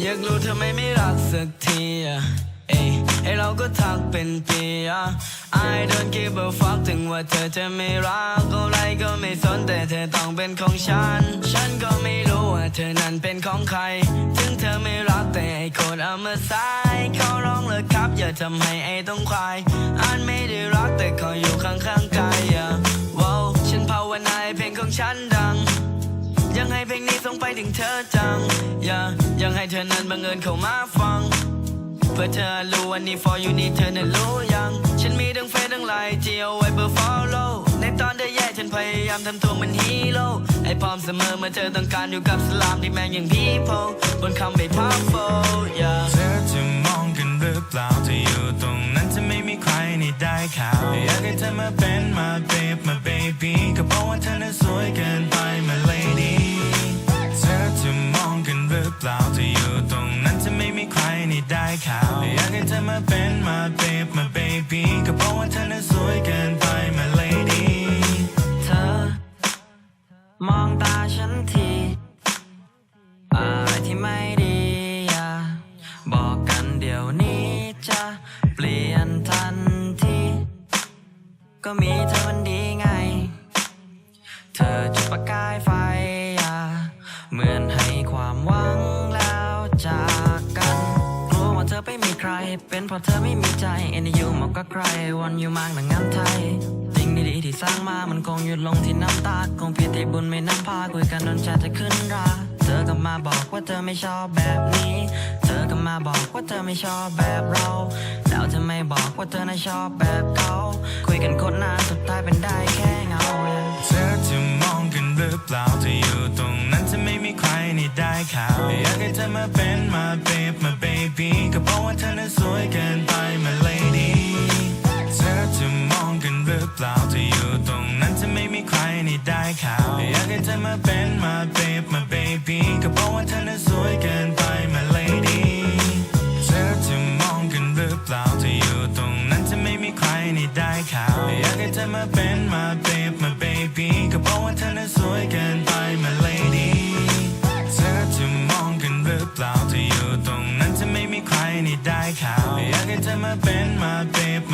อยากรู้ทำไมไม่รักสักทีอะเอ้ยไอเราก็ทักเป็นปีอะ I don't give a fuck ถึงว่าเธอจะไม่รักอะไรก็ไม่สนแต่เธอต้องเป็นของฉัน ฉันก็ไม่รู้ว่าเธอนั้นเป็นของใคร ถึงเธอไม่รักแต่ไอคนเอามาสายเขาร้องเลยครับ อย่าทำให้ไอต้องควายอันไม่ได้รักแต่เขาอยู่ข้างๆกายอะว้าวฉันภาวนาให้เพลงของฉันดัง ยังให้เพลงนี้ส่งไปถึงเธอจังอ ยังให้เธอนั้นบังเอิญเข้ามาฟัง เพื่อเธอรู้วันนี้ for you นี่เธอนั้นรู้ยัง ฉันมีทั้งเฟซทั้งไลน์ที่เอาไว้เพื่อ follow ในตอนเธอแย่ฉันพยายามทำตัวเหมันฮีโร่ไอ้พร้อมเสมอเมื่อเธอต้องการอยู่กับสลามที่แม่งอย่างพี่โพบนคำไม่ powerful yeah เธอจะมองกันหรือเปล่าที่อยู่ตรงนั้นจะไม่มีใครนี่ได้ข่าวอยากให้เธอมาเป็นมา babe มา baby ก็บอกว่าเธอน่ะสวยเกิน ล่าที่อยู่ตรงนั้นจะไม่มีใครนี่ได้ข่าวอยากให้เธอมาเป็นมา babe มา baby ก็บอกว่าเธอน่ะสวยเกินไปมา lady เธอ มองตาฉันทีอะไรที่ไม่ดีอย่าบอกกันเดี๋ยวนี้จะเปลี่ยนทันทีก็มีเธอมันดีไง เธอจุดประกายไฟ ร เป็นเพราะเธอไม่มีใจเอ็นยูมากกว่าใคร วันอยู่มากหนังงานไทยสิ่งดีๆที่สร้างมา มันคงหยุดลงที่น้ำตา คงผิดที่บุญไม่นำพาคุยกันจนชาจะขึ้นรา เธอก็มาบอกว่าเธอไม่ชอบแบบนี้ เธอก็มาบอกว่าเธอไม่ชอบแบบเรา แล้วเธอไม่บอกว่าเธอน่ะชอบแบบเขา คุยกันโคตรนานสุดท้ายเป็นได้แค่เงา เธอจะมองกันหรือเปล่าที่อยู่ตรงนั้นจะไม่มีใครนี่ได้ข่าวอยากให้เธอมาเป็นมา babe มา baby ก็บอกว่าเธอน่ะสวยเกินไปมา lady เธอจะมองกันหรือเปล่าที่อยู่ตรงนั้นจะไม่มีใครนี่ได้ข่าวอยากให้เธอมาเป็นมา babe มา baby ก็บอกว่าเธอน่ะสวยเกินไปมา lady เธอจะมองกันหรือเปล่าที่อยู่ตรงนั้นจะไม่มีใครนี่ได้ข่าวอยากให้เธอมาเป็นมา babe มา baby ก็บอกว่าเธอน่ะสวยเกินไป ป็นมา babe มา